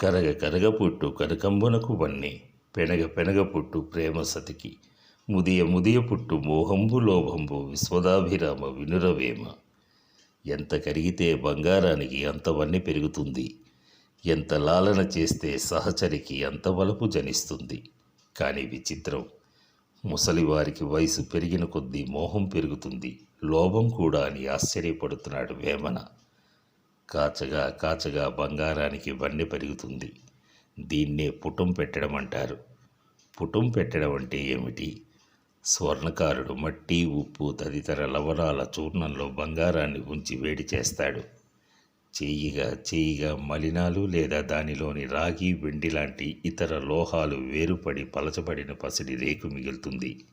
కరగ కరగ పుట్టు కనకంబునకు వన్నె. పెనగ పెనగ పుట్టు ప్రేమ సతికి. ముదియ ముదియ పుట్టు మోహంబు లోభంబు విశ్వదాభిరామ వినురవేమ. ఎంత కరిగితే బంగారానికి అంతవన్నీ పెరుగుతుంది. ఎంత లాలన చేస్తే సహచరికి అంత వలపు జనిస్తుంది. కానీ విచిత్రం. ముసలివారికి వయసు పెరిగిన కొద్దీ మోహం పెరుగుతుంది. లోభం కూడా అని ఆశ్చర్యపడుతున్నాడు వేమన. కాచగా కాచగా బంగారానికి వన్నె పెరుగుతుంది. దీన్నే పుటం పెట్టడం అంటారు. పుటం పెట్టడం అంటే ఏమిటి? స్వర్ణకారుడు మట్టి ఉప్పు తదితర లవణాల చూర్ణంలో బంగారాన్ని ఉంచి వేడి చేస్తాడు. చేయిగా చేయిగా మలినాలు లేదా దానిలోని రాగి వెండి లాంటి ఇతర లోహాలు వేరుపడి పలచబడిన పసిడి రేకు మిగులుతుంది.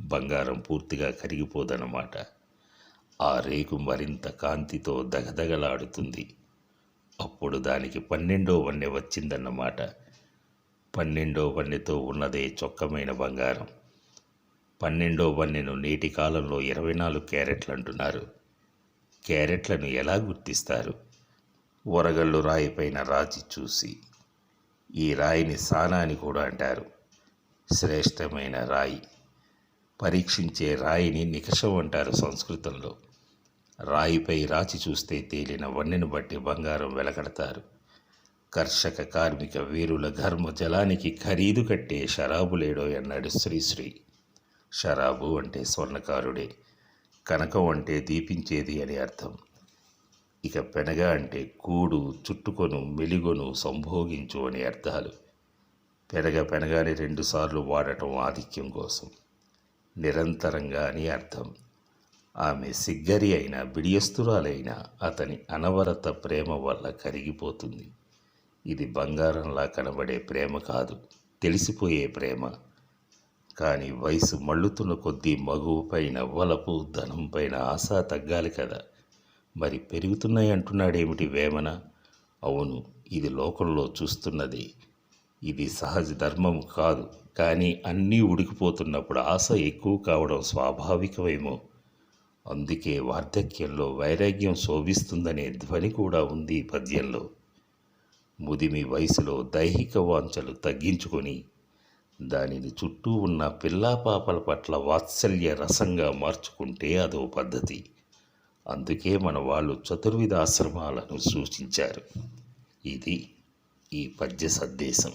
బంగారం పూర్తిగా కరిగిపోదన్నమాట. ఆ రేకు మరింత కాంతితో దగదగలాడుతుంది. అప్పుడు దానికి పన్నెండో వన్నె వచ్చిందన్నమాట. పన్నెండో వన్నెతో ఉన్నదే చొక్కమైన బంగారం. పన్నెండో వన్నెను నేటి కాలంలో ఇరవై నాలుగు క్యారెట్లు అంటున్నారు క్యారెట్లను ఎలా గుర్తిస్తారు? వరగళ్ళు రాయిపైన రాచి చూసి. ఈ రాయిని సానా అని కూడా అంటారు. శ్రేష్టమైన రాయి. పరీక్షించే రాయిని నికషం అంటారు సంస్కృతంలో. రాయిపై రాచి చూస్తే తేలిన వన్నెను బట్టి బంగారం వెలకడతారు. కర్షక కార్మిక వీరుల ఘర్మ జలానికి ఖరీదు కట్టే షరాబు లేడో అన్నాడు శ్రీశ్రీ షరాబు అంటే స్వర్ణకారుడే. కనకం అంటే దీపించేది అని అర్థం. ఇక పెనగ అంటే కూడు చుట్టుకొను మెలిగొను సంభోగించు అని అర్థాలు. పెనగ పెనగాని రెండుసార్లు వాడటం ఆధిక్యం కోసం. నిరంతరంగా అని అర్థం. ఆమె సిగ్గరి అయిన బిడియస్తురాలైన అతని అనవరత ప్రేమ వల్ల కరిగిపోతుంది. ఇది బంగారంలా కనబడే ప్రేమ కాదు తెలిసిపోయే ప్రేమ. కానీ వయసు మళ్ళుతున్న కొద్దీ మగువుపైన వలపు ధనంపైన ఆశ తగ్గాలి కదా. మరి పెరుగుతున్నాయి అంటున్నాడేమిటి వేమన? అవును ఇది లోకంలో చూస్తున్నది. ఇది సహజ ధర్మం కాదు. కానీ అన్నీ ఉడికిపోతున్నప్పుడు ఆశ ఎక్కువ కావడం స్వాభావికమేమో. అందుకే వార్ధక్యంలో వైరాగ్యం శోభిస్తుందనే ధ్వని కూడా ఉంది ఈ పద్యంలో. ముదిమి వయసులో దైహిక వాంఛలు తగ్గించుకొని దానిని చుట్టూ ఉన్న పిల్లాపాపల పట్ల వాత్సల్య రసంగా మార్చుకుంటే అదో పద్ధతి. అందుకే మన వాళ్ళు చతుర్విధ ఆశ్రమాలను సూచించారు. ఇది ఈ పద్య సందేశం